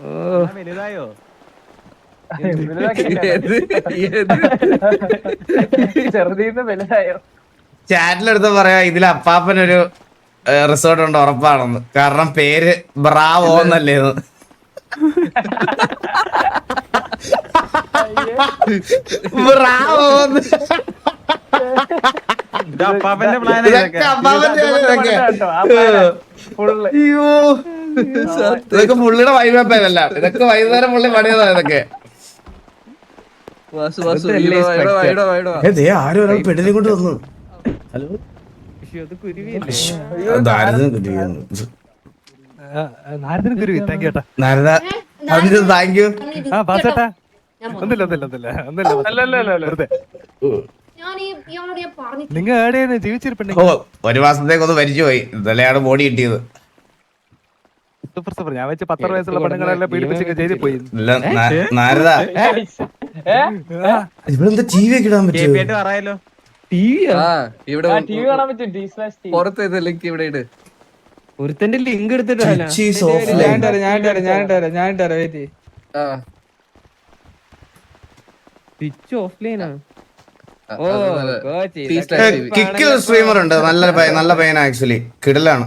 വലുതായോ? ചെറുതീന്ന് വലുതായോ? ചാറ്റിലെടുത്ത് പറയാ ഇതിൽ അപ്പാപ്പനൊരു റിസോർട്ട് ഉണ്ട് ഉറപ്പാണെന്ന്. കാരണം പേര് ബ്രാവോ എന്നല്ലേ ബ്രാവോ അപ്പാപ്പന്റെ പ്ലാൻ അയ്യോ. ഇതൊക്കെ പുള്ളിയുടെ വൈബല്ല ഇതൊക്കെ വൈകുന്നേരം പുള്ളി പണിയതാ ഇതൊക്കെ. ആരും ഒരാൾ പെണ്ണിനെ കൊണ്ട് ഹലോ? ആ നിങ്ങൾ ഒരു മാസത്തേക്ക് ഒന്ന് മരിച്ചു ഇന്നലെയാണ് ബോഡി കിട്ടിയത്. Super super. ഞാൻ വെച്ച് പത്തര വയസ്സുള്ള പെണ്ണുങ്ങളെല്ലാം പീഡിപ്പിച്ചൊക്കെ ചെയ്തു പോയി. നാരദ. ലിങ്ക് ഇവിടെ ഇട്. ഒരുത്തന്റെ ലിങ്ക് എടുത്തിട്ട് ആണ്. കിക്കിൽ സ്ട്രീമർ ഉണ്ട്. നല്ല നല്ല പയ്യനാ ആക്ച്വലി കിടലാണ്.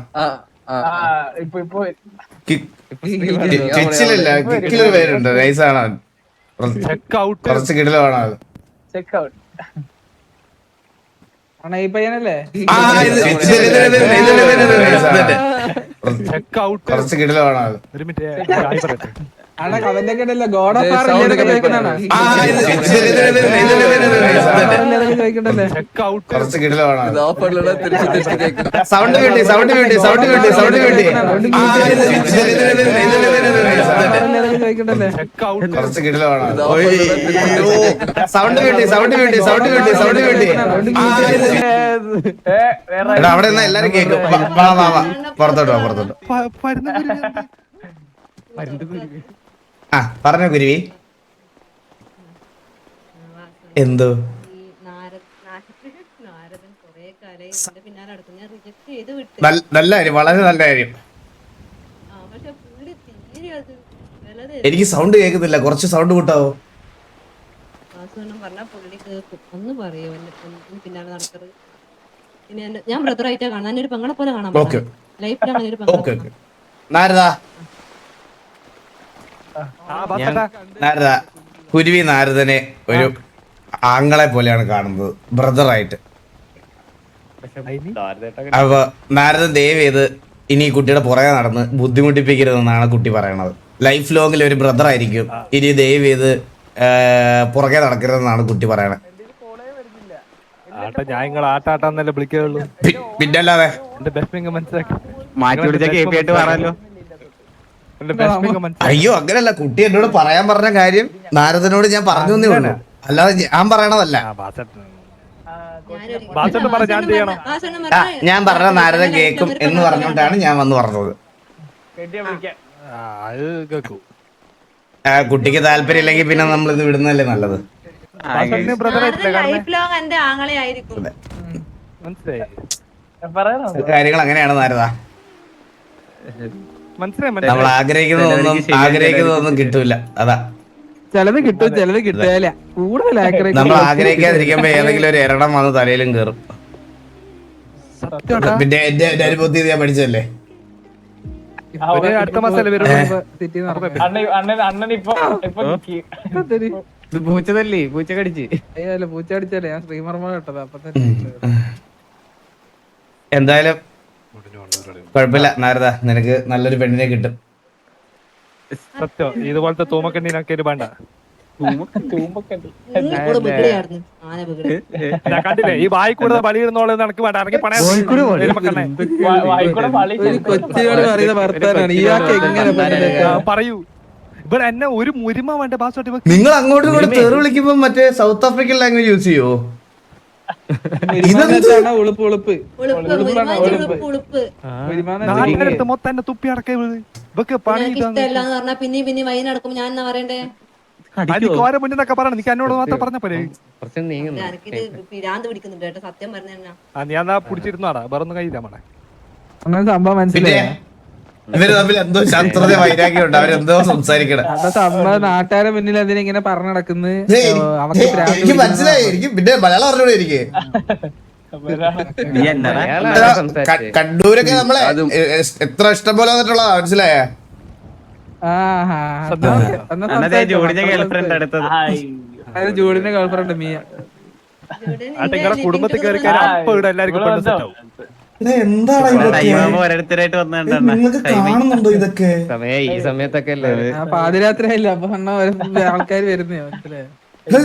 ഇപ്പൊ ഇപ്പൊ കിച്ചിലില്ല കിക്കിലൊരു പേരുണ്ട് നൈസാണ് കുറച്ച് കിടിലാണ് അത് ചെക്ക് ഔട്ട് ആണോ ഈ പയ്യനല്ലേ കുറച്ച് കിടിലാണ് അത് വേണ്ടി വേണ്ടി കുറച്ച് വേണ്ടി വേണ്ടി എടാ അവിടെ നിന്ന് എല്ലാരും കേക്കും വാ വാ വാ പുറത്തോട്ട് വാ പുറത്തോട്ട് ആ പറഞ്ഞോ ഗുരുവി. എന്തോ? നല്ല കാര്യം വളരെ നല്ല കാര്യം. എനിക്ക് സൗണ്ട് കേൾക്കുന്നില്ല. കുറച്ച് സൗണ്ട് കൂട്ടാവോ? ഞാൻ ബ്രദറായിട്ടാ കാണാൻ ഒരു പെങ്ങളെ പോലെ കാണാം ലൈഫിലാണ് ഒരു പെങ്ങളെ നാരദാ. നാരദ കുരുവി നാരദനെ ഒരു ആങ്ങളെ പോലെയാണ് കാണുന്നത് ബ്രദറായിട്ട്. അപ്പൊ നാരദൻ ദയവ് ചെയ്ത് ഇനി കുട്ടിയുടെ പുറകെ നടന്ന് ബുദ്ധിമുട്ടിപ്പിക്കരുതെന്നാണ് കുട്ടി പറയണത്. ലൈഫ് ലോങ്ങിൽ ഒരു ബ്രദർ ആയിരിക്കും. ഇനി ദയവ് ചെയ്ത് പുറകെ നടക്കരുതെന്നാണ് കുട്ടി പറയണത് ആട്ട ഞാൻ നിങ്ങൾ ആട്ടാട്ടാന്നല്ലേ പിന്നല്ലാതെ. മനസ്സിലാക്കി. മാറ്റി വിളിച്ച കെ ആയിട്ട് പറയാലോ അയ്യോ അങ്ങനല്ല കുട്ടി എന്നോട് പറയാൻ പറഞ്ഞ കാര്യം നാരദനോട് ഞാൻ പറഞ്ഞു എന്നേ ഉള്ളൂ. അല്ലാതെ ഞാൻ പറയണതല്ല. ഞാൻ പറഞ്ഞ നാരദൻ കേക്കും എന്ന് പറഞ്ഞോണ്ടാണ് ഞാൻ വന്ന് പറഞ്ഞത്. കുട്ടിക്ക് താല്പര്യം ഇല്ലെങ്കിൽ പിന്നെ നമ്മൾ ഇത് വിടുന്നല്ലേ നല്ലത്. കാര്യങ്ങൾ അങ്ങനെയാണ് നാരദ. നമ്മൾ ആഗ്രഹിക്കുന്നതൊന്നും കിട്ടൂല. അതാ. ചിലത് കിട്ടും ചിലത് കിട്ടുകയില്ല കൂടുതൽ നമ്മൾ ആഗ്രഹിക്കാതിരിക്കുമ്പോ ഏതെങ്കിലും ഒരു എരണം വന്ന് തലയിലും കയറും പിന്നെ എന്റെ അനുഭവത്തിൽ പഠിച്ചല്ലേ അടുത്ത പൂച്ച കടിച്ച് അയ്യോ പൂച്ച കടിച്ചല്ലേ ഞാൻ ശ്രീമർമ്മ കേട്ടത് അപ്പൊ തന്നെ എന്തായാലും കുഴപ്പമില്ല. നാരദ നിനക്ക് നല്ലൊരു പെണ്ണിനെ കിട്ടും. സത്യം. ഇതുപോലത്തെ. കൂടെ ബിഗിടെയായിരുന്നു ആന കണ്ടില്ലേ? ഈ വായി കൂടുതൽ പളി ഇടുന്നോളെ നടക്ക് വേണ്ട. ഇറങ്ങി പണയം പറയൂ. ഇവിടെ എന്നെ ഒരു മുരിമ വേണ്ട പാസ്വേർഡ് നിങ്ങൾ അങ്ങോട്ടും ഇങ്ങോട്ടും തെറി വിളിക്കുമ്പോ മറ്റേ സൗത്ത് ആഫ്രിക്കൻ ലാംഗ്വേജ് യൂസ് ചെയ്യോ? തുപ്പി പണി പിന്നെ നടക്കും ഞാൻ എന്നാ എന്നോട് മാത്രം ഞാൻ പിടിച്ചിരുന്നാടാ വേറൊന്നും കഴിയില്ല അങ്ങനെ സംഭവം മനസ്സിലായി? ഇവർ തമ്മിൽ എന്തോ ശത്രുത വൈരാഗ്യം ഉണ്ട്. അവരെന്തോ സംസാരിക്കണം. അതൊക്കെ നമ്മളെ നാട്ടുകാരെ മുന്നിൽ എന്തിനിങ്ങനെ പറഞ്ഞു നടക്കുന്നത്. എനിക്ക് മനസ്സിലായി. എനിക്ക് പിന്നെ മലയാളം അറിഞ്ഞൂടെ എനിക്ക്. കണ്ണൂരൊക്കെ നമ്മളെ എത്ര ഇഷ്ടം പോലെ വന്നിട്ടുള്ളതാ മനസ്സിലായ? ജോഡിന്റെ ഗേൾഫ്രണ്ട് അടുത്തത്. അത് ജൂഡിന്റെ ഗേൾഫ്രണ്ട് മിയ. കുടുംബത്തിൽ കയറി കയറി അപ്പൊ ഇവിടെ എല്ലാവർക്കും ഓരോരുത്തരായിട്ട് നിങ്ങൾക്ക് കാണുന്നുണ്ടോ ഇതൊക്കെ? ഈ സമയത്തൊക്കെ പാതിരാത്രി ആയില്ല അപ്പൊ ആൾക്കാർ വരുന്നേ മനസ്സിലായോ?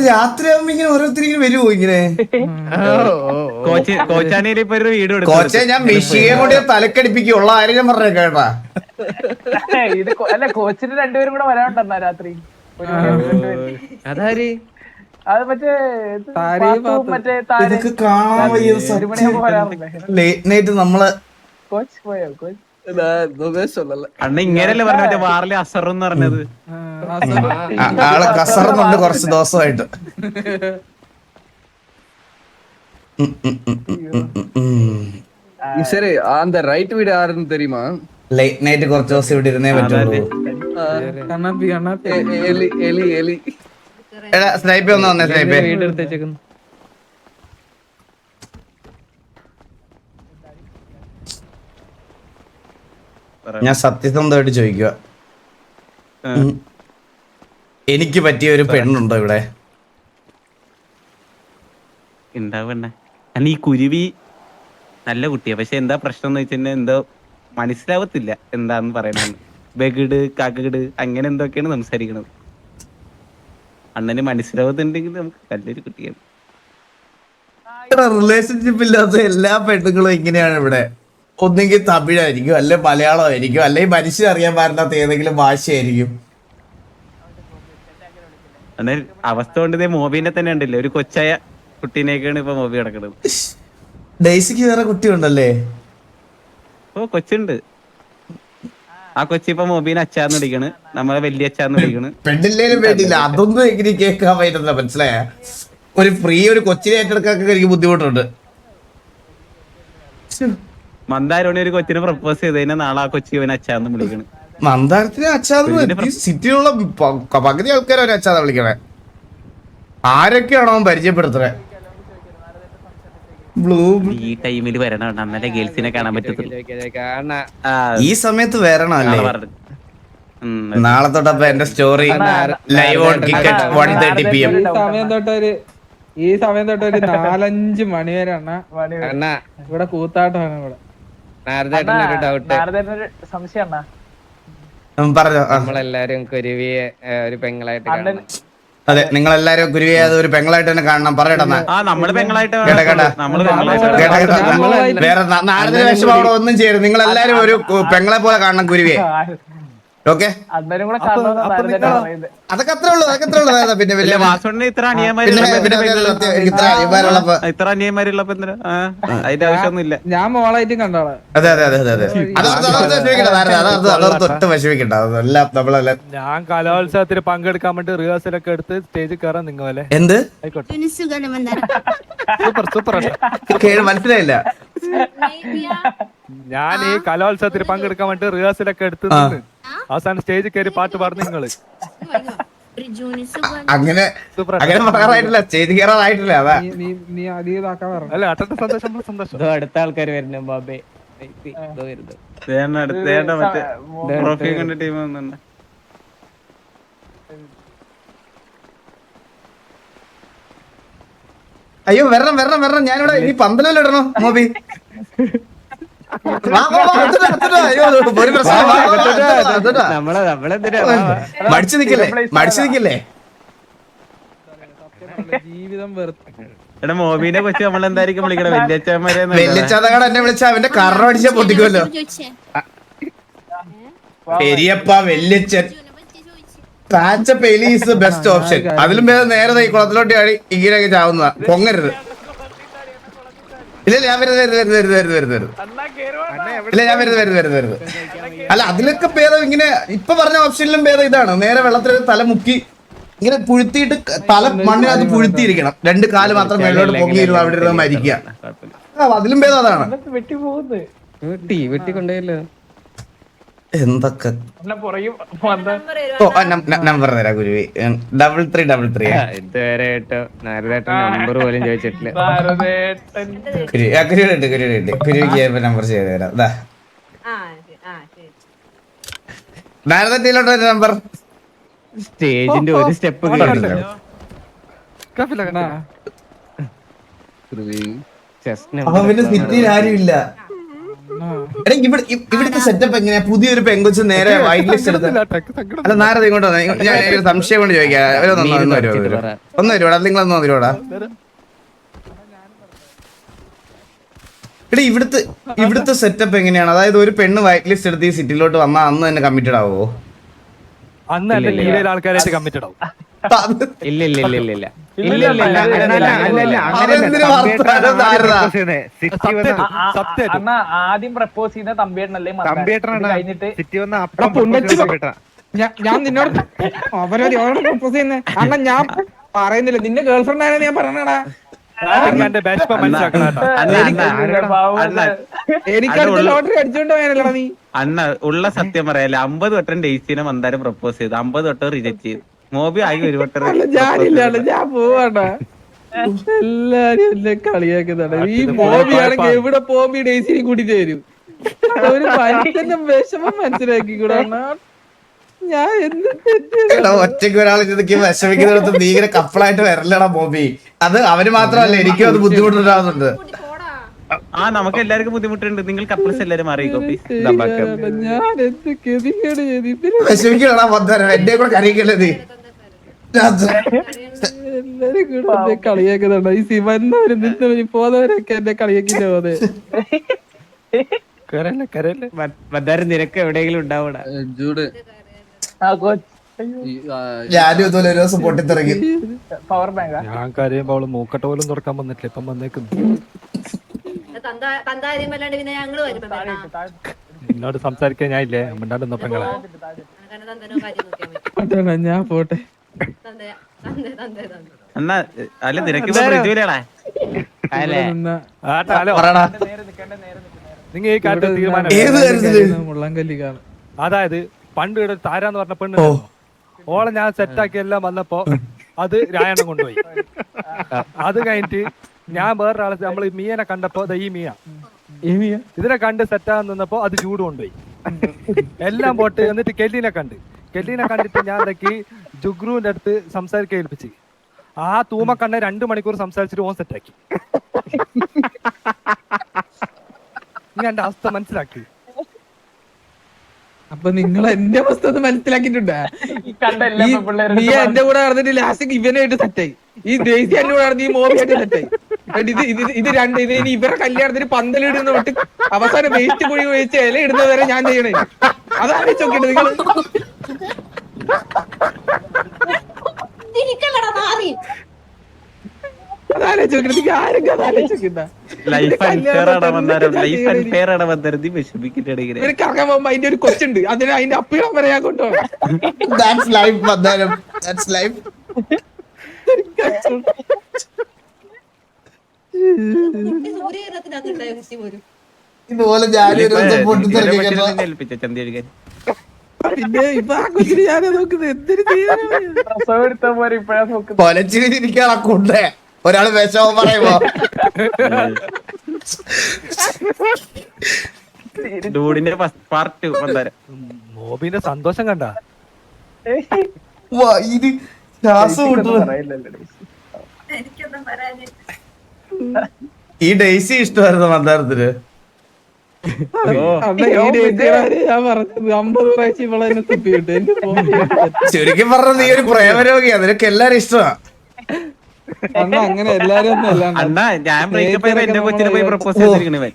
രാത്രിയാകുമ്പോ ഇങ്ങനെ ഓരോരുത്തർ ഇങ്ങനെ വരുമോ ഇങ്ങനെ? കോച്ച് കോച്ചാണിയിൽ ഇപ്പൊ ഒരു വീട് കോച്ചെ ഞാൻ മിഷിയെ കൊണ്ട് തലക്കടിപ്പിക്കും. ഉള്ള ആരും ഞാൻ പറഞ്ഞ കേട്ടാ. ഇത് അല്ല കോച്ചിന് രണ്ടുപേരും കൂടെ വരാനുണ്ടെന്നാ രാത്രി. അതാര്? അത് മറ്റേ ഇത് താരയും പാത്തുവും പാത്തും. മറ്റേ താരയും ഇതൊക്കെ കാണാൻ വയ്യ ഒരു മണിയാകുമ്പോ വരാറുണ്ട് ലേറ്റ് നൈറ്റ് നമ്മള് കോച്ച് പോയോ കോച്ച് நான் எதுவுமே சொல்லல അണ്ണ ഇങ്ങനെയല്ലേ പറഞ്ഞ മറ്റേ വാറിലെ അസർ എന്ന് പറഞ്ഞത് ആ, ആ സ- ആ- ആള് കസറുന്നുണ്ട് കുറച്ച് ദിവസമായിട്ട് ഉം, ഉം, ഉം, ഉം, ഉം, ഉം. சரி அந்த ரைட் வீடு யாருன்னு தெரியுமா ലേറ്റ് നൈറ്റ് കുറച്ച് ദിവസം ഇവിടെ ഇരുന്നേ പറ്റുള്ളൂ കണ്ണാപ്പി കണ്ണാപ്പി எ- எ- എലി എലി എലി എടാ സ്നൈപ്പ് ഒന്ന് വന്നേ സ്നൈപ്പ്. ഞാൻ സത്യസന്ധമായിട്ട് ചോദിക്കുക. എനിക്ക് പറ്റിയ ഒരു പെണ്ണുണ്ടോ ഇവിടെ? ഈ കുരുവി നല്ല കുട്ടിയാ. പക്ഷെ എന്താ പ്രശ്നം എന്ന് വെച്ചിട്ടുണ്ടെങ്കിൽ എന്തോ മനസ്സിലാവത്തില്ല എന്താന്ന് പറയണെന്ന് ബഗിട് കകട് അങ്ങനെ എന്തൊക്കെയാണ് സംസാരിക്കണത്? അണ്ണന് മനസ്സിലാവുന്നുണ്ടെങ്കിൽ നമുക്ക് നല്ലൊരു കുട്ടിയാണ്. റിലേഷൻഷിപ്പ് ഇല്ലാത്ത എല്ലാ പെണ്ണുങ്ങളും ഇങ്ങനെയാണ് ഇവിടെ. ഒന്നെങ്കിൽ തമിഴായിരിക്കും അല്ലെ മലയാളമായിരിക്കും അല്ലെങ്കിൽ മനുഷ്യൻ അറിയാൻ പാടില്ലാത്ത ഏതെങ്കിലും ഭാഷയായിരിക്കും. അന്നേരം അവസ്ഥ കൊണ്ട് മോബിനെ തന്നെ ഉണ്ടല്ലേ ഒരു കൊച്ചായ കുട്ടീനെയൊക്കെയാണ് ഇപ്പൊ മോബി കിടക്കുന്നത് ഡേസിക്ക് വേറെ കുട്ടിയുണ്ടല്ലേ? ഓ കൊച്ചുണ്ട്. ആ കൊച്ചി ഇപ്പൊ മൊബീൻ അച്ചാർന്ന് വിളിക്കണ് നമ്മളെ വലിയ അച്ചാർന്ന് വിളിക്കണ് പെണ്ണില്ലേലും വേണ്ടിയില്ല അതൊന്നും എങ്ങനെ കേൾക്കാൻ പറ്റുന്നില്ല മനസ്സിലായ? ഒരു ഫ്രീ ഒരു കൊച്ചിനെ ഏറ്റെടുക്കാൻ എനിക്ക് ബുദ്ധിമുട്ടുണ്ട്. മന്ദാരോണി ഒരു കൊച്ചിനെ പ്രപ്പോസ് ചെയ്ത് കഴിഞ്ഞാൽ നാളെ ആ കൊച്ചി ഇവനെ അച്ചാർന്ന് വിളിക്കണ്. മന്ദാരത്തിന് അച്ഛാന്ന് സിറ്റിയിലുള്ള പകുതി ആൾക്കാരെ ഒരു അച്ഛാന്ന് വിളിക്കണേ. ആരൊക്കെയാണോ അവൻ പരിചയപ്പെടുത്തണേ? ബ്ലൂ ഈ ടൈമിൽ വരണം. അന്നലെ ഗേൾസിനെ കാണാൻ പറ്റത്തുള്ളൂ. ഈ സമയത്ത് വരണം അല്ലേ? നാളെ തൊട്ടപ്പോ എന്റെ story live on cricket one thirty P M ഈ സമയം തൊട്ടൊരു ഈ സമയം തൊട്ടൊരു നാലഞ്ച് മണി വരെ അണ്ണ ഇവിടെ കൂത്താട്ടമാണ് ഇവിടെ. നാരദേട്ടനൊരു ഡൗട്ട് സംശയം അണ്ണാ. പറഞ്ഞോ. നമ്മളെല്ലാരും കുരുവിയെ ഒരു പെങ്ങളായിട്ട് അതെ നിങ്ങൾ എല്ലാരും ഗുരുവിയാതെ ഒരു പെങ്ങളായിട്ട് തന്നെ കാണണം. പറയട്ടെ ആ നമ്മൾ പെങ്ങളായിട്ട് കേട്ടാ, കേട്ടാ. നമ്മൾ പെങ്ങളായിട്ട് കേട്ടാ, കേട്ടാ. വേറെ ന- നാരദിന വിഷമം അവിടെ ഒന്നും ചെയ്യരുത്. നിങ്ങൾ എല്ലാരും ഒരു പെങ്ങളെ പോലെ കാണണം കുരുവിയെ ഓക്കെ. അതൊക്കെ അത്രേ ഉള്ളൂ അതൊക്കെ അത്രേ ഉള്ളൂ. അതാ പിന്നെ വലിയ ഇത്ര അനിയന്മാരുള്ളപ്പോ ഇത്ര അനിയന്മാരുള്ളപ്പോ അതിന്റെ ആവശ്യമൊന്നുമില്ല ഞാൻ മോളായിട്ടും കണ്ടോളാം. അതെ അതെ അതെ അതെ അതോർത്ത് വിഷമിക്കണ്ട അതെല്ലാം നമ്മളെല്ലാം ഞാൻ കലോത്സവത്തിന് പങ്കെടുക്കാൻ വേണ്ടി റിഹേഴ്സൽ ഒക്കെ എടുത്ത് സ്റ്റേജിൽ കയറാൻ നിങ്ങളെ എന്ത്? ആയിക്കോട്ടെ. Super super. മനസ്സിലായില്ല. ഞാൻ ഈ കലോത്സവത്തിൽ പങ്കെടുക്കാൻ വേണ്ടി റിഹേഴ്സൽ ഒക്കെ എടുത്ത് നിന്ന്. അവസാനം സ്റ്റേജിൽ കയറി പാട്ട് പാടുന്ന നിങ്ങൾ. അങ്ങനെ പറയാറായിട്ടില്ല സ്റ്റേജ് കയറാറായിട്ടില്ല അതാ. അല്ല അട്ടത്തെ സന്തോഷം നമ്മളെ സന്തോഷം. അടുത്ത ആൾക്കാർ വരുന്നേ ബാബേ അടുത്ത മറ്റേ ടീം വന്നിട്ടുണ്ട്. അയ്യോ വരണം വരണം വരണം. ഞാനിവിടെ ഇനി പന്തലല്ലോ ഇടണോ മോബി? മടിച്ചു നിക്കല്ലേ മടിച്ചു നിക്കല്ലേ ജീവിതം വെറുതെ എടാ മോബിനെ വെച്ച് നമ്മൾ എന്തായിരിക്കും വിളിക്കണേ? വല്യച്ഛന്മാരെ വെല്ലിച്ചാതകട എന്നെ വിളിച്ച അവന്റെ കറ അടിച്ച പൊട്ടിക്കുമല്ലോ പെരിയപ്പ വെല്ലിച്ചൻ പാച്ചപ്പ് എലി ഈസ് ബെസ്റ്റ് ഓപ്ഷൻ അതിലും ഭേദം നേരെ ഈ കുളത്തിലോട്ട് ആടി ഇങ്ങനെയൊക്കെ ചാവുന്നതാ. പൊങ്ങരുത്. ഇല്ല ഞാൻ വരുന്നത് വരുന്നത് വരുന്നത് വരുന്നത് വരുന്നത് വരുന്നത് ഇല്ല ഞാൻ വരുന്നത് വരുന്നത് വരുന്നത് വരുന്നത് അല്ല അതിലൊക്കെ ഭേദം ഇങ്ങനെ ഇപ്പൊ പറഞ്ഞ ഓപ്ഷനിലും ഭേദം ഇതാണ്. നേരെ വെള്ളത്തിൽ തല മുക്കി ഇങ്ങനെ പുഴുത്തിയിട്ട് തല മണ്ണിനകത്ത് പുഴുത്തിയിരിക്കണം. രണ്ട് കാൽ മാത്രം മേലോട്ട് പൊങ്ങിയിരുന്നു അവിടെ ഇരുന്ന് മരിക്കുക. അതിലും ഭേദം അതാണ്. വെട്ടി വെട്ടി കൊണ്ടുപോയല്ലോ എന്തൊക്കെ? നമ്പർ തരാം ഗുരുവി. ഡബിൾ ത്രീ ഡബിൾ ത്രീ ഇതുവരെ നമ്പർ പോലും ചോദിച്ചിട്ടില്ല. ഭാരതേട്ടൻ കുരുവി ആ കുരുവിയുടെ ഉണ്ട് കുരുവിക്ക് നമ്പർ ചെയ്ത് തരാം. ദാ. ആ ആ ശരി. നാരദത്തിലോട്ട് ഒരു നമ്പർ സ്റ്റേജിന്റെ ഒരു സ്റ്റെപ്പ് അപ്പൊ പിന്നെ സിറ്റിയിൽ ആരും ഇല്ല എടാ ഇവിടെ ഇവിടുത്തെ സെറ്റപ്പ് എങ്ങനെയാ? പുതിയൊരു പെങ്കൊച്ച് നേരെ വൈറ്റ് ലിസ്റ്റ് എടുത്ത്. അല്ല നാരദ ഇങ്ങോട്ട് വന്നേ. ഞാൻ ഒരു സംശയം കൊണ്ട് ചോദിക്കാം. നിങ്ങൾ ഒന്ന് ഒന്ന് വരുമോ ഒന്ന് വരുവാടാ? എടാ ഇവിടുത്തെ ഇവിടുത്തെ സെറ്റപ്പ് എങ്ങനെയാണ്? അതായത് ഒരു പെണ്ണ് വൈറ്റ് ലിസ്റ്റ് എടുത്ത് ഈ സിറ്റിയിലോട്ട് വന്നാൽ അന്ന് തന്നെ കമ്മിറ്റഡ് ആവോ അന്ന് എന്റെ ലീലയിലെ ആൾക്കാരായിട്ട് കമ്മിറ്റഡ് ആവും. ഇല്ല ഇല്ല ഇല്ല ഇല്ല ഇല്ല. അണ്ണാ ആദ്യം പ്രപ്പോസ് ചെയ്യുന്ന തമ്പിയേട്ടനല്ലേ കഴിഞ്ഞിട്ട് ഞാൻ നിന്നോട് അവരോട് എവിടെ പ്രപ്പോസ് ചെയ്യുന്നത് അണ്ണ ഞാൻ പറയുന്നില്ല. നിന്റെ ഗേൾഫ്രണ്ട് ആണെന്ന് ഞാൻ പറഞ്ഞടാ. എന്റെ ബാറ്റ്സ്മാൻ മനസ്സിലാക്കണം കേട്ടോ. അണ്ണ അണ്ണ പാവം അണ്ണ എനിക്ക് അടുത്ത ലോട്ടറി അടിച്ചോണ്ട് പോയാനല്ലടാ നീ. അണ്ണ ഉള്ള സത്യം പറയാല്ലേ അമ്പത് വട്ടം ഡേസിനെ മന്ദാരം പ്രപ്പോസ് ചെയ്തു. അമ്പത് വട്ടം റിജക്ട് ചെയ്തു. മോബി ആയി ഒരു അല്ല ഞാൻ പോവാണ്ട എല്ലാരും എന്നെ കളിയാക്കുന്നതാണ്. ഈ മോബി ആണെങ്കിൽ എവിടെ പോകുമ്പോ ഡേസിനെ കൂട്ടിട്ട് വരും. ഒരു മനുഷ്യന്റെ വിഷമം മനസ്സിലാക്കി കൂടാ ഞാൻ ഒറ്റയ്ക്ക് ഒരാൾ ഇതൊക്കെ വിഷമിക്കുന്നിടത്ത് നീ ഇങ്ങനെ കപ്പിളായിട്ട് വരലടാ ബോബി അത് അവന് മാത്രമല്ല എനിക്കും അത് ബുദ്ധിമുട്ടുണ്ടാവുന്നുണ്ട്. ആ നമുക്ക് എല്ലാവർക്കും ബുദ്ധിമുട്ടുണ്ട്. നിങ്ങൾ കപ്പിൾസ് എല്ലാരും മന്ദാരം എന്റെ കൂടെ കരയിക്കല്ലേ കളിയാക്കുന്നുണ്ട്. ഈ സിവന്നവരും നിന്നവരും പോന്നവരൊക്കെ എന്നെ കളിയാക്കിട്ട് പോന്നെ കരയല്ലേ കരയല്ലേ? നിനക്ക് എവിടെയെങ്കിലും ഉണ്ടാവൂടാ. ജൂഡ്. ആ കോച്ച് ഞാനും ഇതുപോലെ ഒരു ദിവസം പൊട്ടിത്തിറങ്ങി പവർ ബാങ്കാ ഞാൻ കാര്യം അവൾ മൂക്കട്ട പോലും തുറക്കാൻ വന്നിട്ടില്ല. ഇപ്പം വന്നേക്കുന്നു. പിന്നെ ഞങ്ങൾ വരുമ്പോ എന്നോട് സംസാരിക്കാൻ ഞാൻ ഇല്ലേ? മിണ്ടാണ്ട് പെങ്ങളെ അങ്ങനെ തന്തനോ കാര്യം നോക്കിയാൽ മതി. അതാണ് ഞാൻ പോട്ടെ. തന്തേ തന്തേ തന്തേ തന്തേ. എന്നാ അല്ല നിനക്ക് നിങ്ങൾ ഈ കാട്ട് തീരുമാനം അതായത് പണ്ട് ഇവിടെ താരാന്ന് പറഞ്ഞ പെണ്ണ് ഓളെ ഞാൻ സെറ്റാക്കി എല്ലാം വന്നപ്പോ അത് രായണം കൊണ്ടുപോയി. അത് കഴിഞ്ഞിട്ട് ഞാൻ വേറൊരാളെ നമ്മൾ മീയനെ കണ്ടപ്പോ ദാ ഈ മീയ ഇതിനെ കണ്ട് സെറ്റാകാൻ നിന്നപ്പോ അത് ചൂട് കൊണ്ടുപോയി. എല്ലാം പോട്ട് എന്നിട്ട് കെല്ലിനെ കണ്ട്. കെല്ലിനെ കണ്ടിട്ട് ഞാൻ എന്താക്കി? ജുഗ്രുവിന്റെ അടുത്ത് സംസാരിക്കാൻ ഏൽപ്പിച്ച്. ആ തൂമക്കണ്ണ രണ്ടു മണിക്കൂർ സംസാരിച്ചിട്ട് ഓൻ സെറ്റാക്കി ഞാൻ എന്റെ അവസ്ഥ മനസ്സിലാക്കി. അപ്പൊ നിങ്ങൾ എന്റെ അവസ്ഥ ഒന്ന് മനസ്സിലാക്കിയിട്ടുണ്ടാ? നീ എന്റെ കൂടെ നടന്നിട്ട് ലാസ്റ്റ് ഇവനായിട്ട് സെറ്റായി ഈ ദേശീയ എന്റെ കൂടെ നടന്ന് ഈ മോബിയായിട്ട് സെറ്റായി ഇത് ഇത് ഇത് രണ്ട് ഇത് ഇനി ഇവരുടെ കല്യാണത്തിന് പന്തലിടുന്ന തൊട്ട് അവസാനം വേസ്റ്റ് കുഴി ഒഴിച്ച് ഇല ഇടുന്നത് വരെ ഞാൻ ചെയ്യണേ. അതാണ് ചോക്കിട്ട് നിങ്ങൾ ഇവർ അതിന്റെ ഒരു കൊച്ചുണ്ട്. അതിന് അതിന്റെ അപ്പീളം വരെ ഞാൻ കൊണ്ടുപോകണം ദാറ്റ്സ് ലൈഫ് ലൈഫ് സൂര്യകിരണത്തിനകത്ത് ഉണ്ടായ കുട്ടി പോലും ഇതുപോലെ പിന്നെ ഇപ്പൊ ആ കൊച്ചിന് ഞാനാ നോക്കുന്നത്. കൊണ്ടേ. ഒരാൾ വിഷമം പറയുമോ ഡൂഡിന്റെ ഫസ്റ്റ് പാർട്ട് സന്തോഷം കണ്ട? വാ, ഇത് ശ്വാസം വിട്ടു ഈ ഡേസി ഇഷ്ടമായിരുന്നു മന്ദാരത്തിന്? ചുരുക്കി പറഞ്ഞ നീ ഒരു പ്രേമരോഗിയാ നിനക്ക് എല്ലാരും ഇഷ്ടമാ. അണ്ണ അങ്ങനെ എല്ലാരും അണ്ണാ. ഞാൻ ബ്രേക്കപ്പ് ചെയ്ത എന്റെ കൊച്ചിനെ പോയി പ്രപ്പോസ് ചെയ്തിരിക്കണേ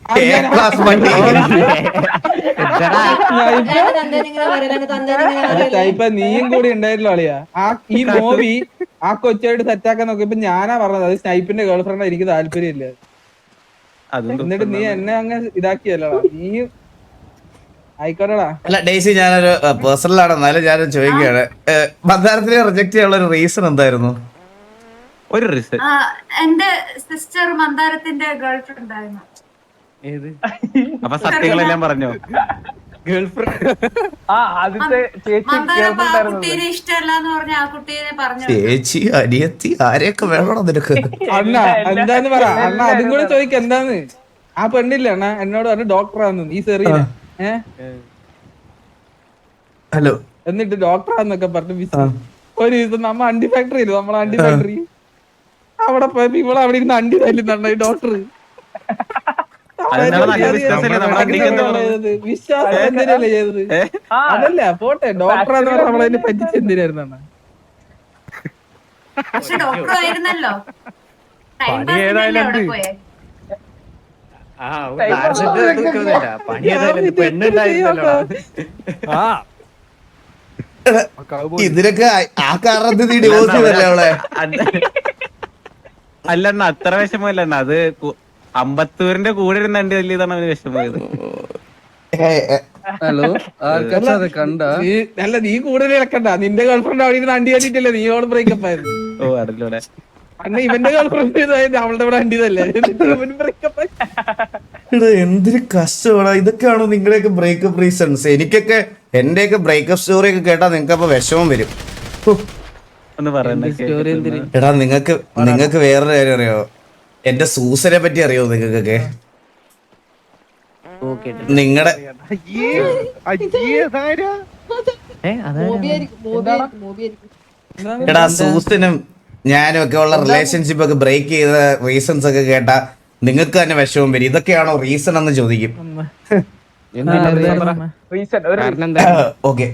നീയും കൂടി ഉണ്ടായിരുന്നു അളിയാ? ഈ മൂവി ആ കൊച്ചായിട്ട് സെറ്റാക്കാൻ നോക്കിയപ്പോ ഞാനാ പറഞ്ഞത് അത് സ്നൈപ്പിന്റെ ഗേൾ ഫ്രണ്ട് എനിക്ക് താല്പര്യമില്ല. അതും എന്നിട്ട് നീ എന്നെ അങ്ങ് ഇതാക്കിയല്ലോ നീ ആയിക്കോട്ടെടാ. അല്ല ഡേസി ഞാനൊരു പേഴ്സണലാണ് എന്നാലും ഞാൻ ചോദിക്കുകയാണ്. മന്ദാരത്തിനെ റിജക്ട് ചെയ്യാനുള്ള ഒരു റീസൺ എന്തായിരുന്നു? ഒരു റീസൺ എന്റെ സിസ്റ്റർ മന്ദാരത്തിന്റെ ഗേൾഫ്രണ്ട് ആയിരുന്നു. ഏത്? അപ്പൊ സത്യങ്ങളെല്ലാം പറഞ്ഞോ? ചേച്ചി അനിയത്തി ആരെയൊക്കെ വേണം നിനക്ക്? അണ്ണ എന്താന്ന് പറ അണ്ണ അതും കൂടെ ചോദിക്ക എന്താന്ന്? ആ പെണ്ണില്ല അണ്ണ എന്നോട് പറഞ്ഞു ഡോക്ടറാന്ന് നീ സെറിയ ഹലോ. എന്നിട്ട് ഡോക്ടറാന്നൊക്കെ പറഞ്ഞു വിസ ഒരു ദിവസം നമ്മ അണ്ടി ഫാക്ടറി ഇല്ല നമ്മളെ അണ്ടി ഫാക്ടറി അവിടെ പോയപ്പോ ഇവിടെ അവിടെ ഇരുന്ന് അണ്ടി തല്ലുന്നുണ്ട് ഈ ഡോക്ടർ അതെന്താണ് നല്ല business അല്ലേ? നമ്മുടെ അണ്ടിക്ക് എന്താ വിശ്വാസം എന്തിനല്ലേ ചെയ്തത്? ആ അതല്ല പോട്ടെ. പറഞ്ഞ നമ്മളതിനെ പറ്റിച്ച് എന്തിനായിരുന്നു പക്ഷെ ഡോക്ടർ ആയിരുന്നല്ലോ. പണി ഏതായാലും. പോയെ? ആ കാരണത്തിൽ ഡിവോഴ്സ് ചെയ്തല്ലേ അവളെ? അല്ലെണ്ണ അത്ര വിഷമല്ലെണ്ണ അത് അമ്പത്തൂരിന്റെ കൂടെ ഇരുന്ന് അണ്ടി തല്ലിയതാണ് അവന് വിഷമമായത് ഹലോ ആർക്കാച്ചാ അത് കണ്ട? നീ അല്ല നീ കൂടുതൽ ഇളക്കണ്ട. നിന്റെ ഗേൾഫ്രണ്ട് അവിടെ ഇരുന്ന് അണ്ടി കണ്ടിട്ടില്ലേ? നീ അവൾ ബ്രേക്കപ്പ് ആയിരുന്നു. ഓ അടലോടെ അന്ന് ഇവന്റെ ഗേൾഫ്രണ്ട് അവളുടെ ഇവിടെ അണ്ടിയതല്ലേ ബ്രേക്കപ്പ് എടാ, എന്തൊരു കഷ്ടമാടാ. ഇതൊക്കെയാണോ നിങ്ങളുടെയൊക്കെ ബ്രേക്കപ്പ് റീസൺസ് എനിക്കൊക്കെ എന്റെയൊക്കെ ബ്രേക്കപ്പ് സ്റ്റോറി ഒക്കെ കേട്ടാ നിങ്ങൾക്ക് അപ്പൊ വിഷമം വരും. എടാ നിങ്ങൾക്ക് നിങ്ങൾക്ക് വേറൊരു കാര്യം അറിയോ എന്റെ സൂസനെ പറ്റി അറിയോ നിങ്ങൾക്കൊക്കെ? നിങ്ങളുടെ എടാ സൂസനും ഞാനും ഒക്കെ ഉള്ള റിലേഷൻഷിപ്പ് ഒക്കെ ബ്രേക്ക് ചെയ്ത റീസൺസ് ഒക്കെ കേട്ടാ നിങ്ങൾക്ക് തന്നെ വിഷമം വരും. ഇതൊക്കെയാണോ റീസൺ എന്ന് ചോദിക്കും. ഓക്കെ